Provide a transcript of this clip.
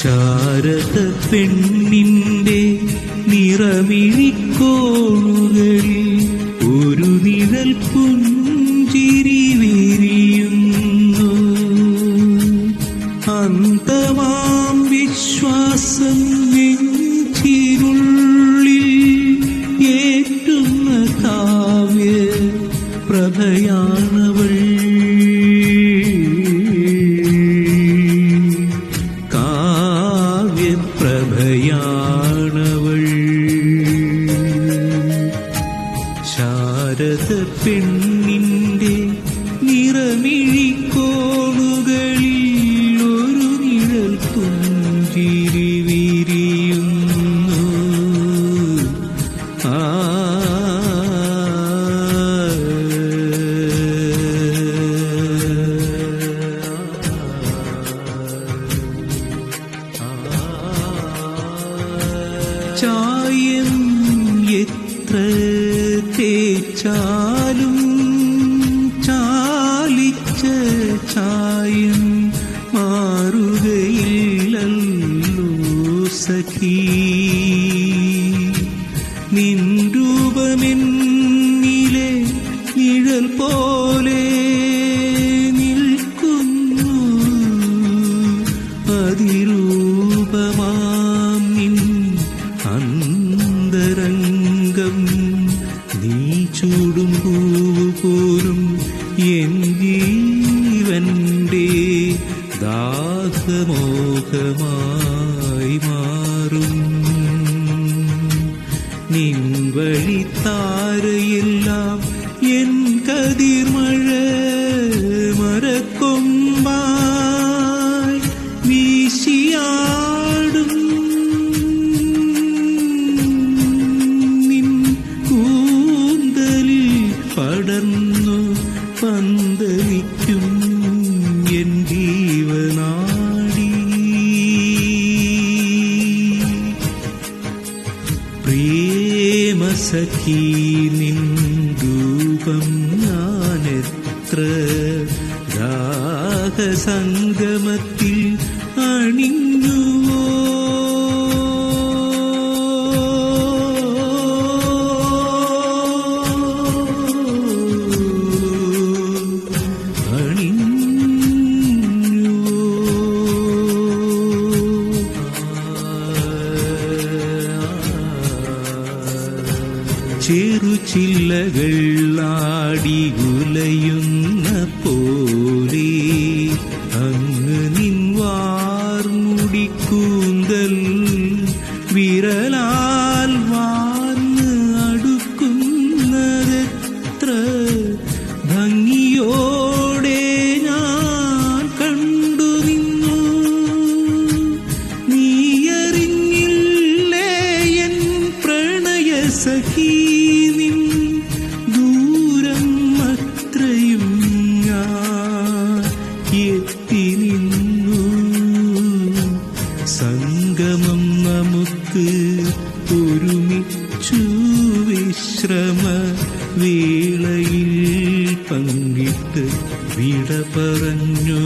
ശാരദ പെണ്ണിന്റെ നിറമിഴിക്കോണുകളിൽ ഒരു നിഴൽ ശാരദ പെണ്ണിന്റെ നിറമിഴിക്കോണുകളിൽ ഒരു നിഴൽ തുഞ്ചിരി വിരിയുന്നു. ആ. ചായം എത്ര തേച്ചാലും ചാലിച്ച ചായം മാറുകയില്ലല്ലോ സഖീ. നിൻ രൂപമെന്നിലെ നിഴൽ പോലെ നിൽക്കുന്നു. അതിരൂപമാം നിൻ അന്തരംഗം ദാഹമോഹമായി മാറും. നിൻ വഴി താരയെല്ലാം എൻ കതിർമഴ പ്രേമസഖീ നിൻ രൂപം ഞാനെത്ര? ദാഹസംഗമത്തിൽ അണിഞ്ഞുവോ ചെറുചില്ലകൾ ആടിയുലയുന്ന പോലെ. അങ്ങ് നിൻവാർമുടിക്കൂന്തൽ വിരലാൽ വാർന്ന് അടുക്കുന്നതെത്ര ഭംഗിയോടെ ഞാൻ കണ്ടു നിന്നു. നീയറിഞ്ഞില്ലേ എൻ പ്രണയ സഖീ സംഗമം നമുക്ക് ഒരുമിച്ചു വിശ്രമ വേളയിൽ പങ്കിട്ട് വിട പറഞ്ഞു.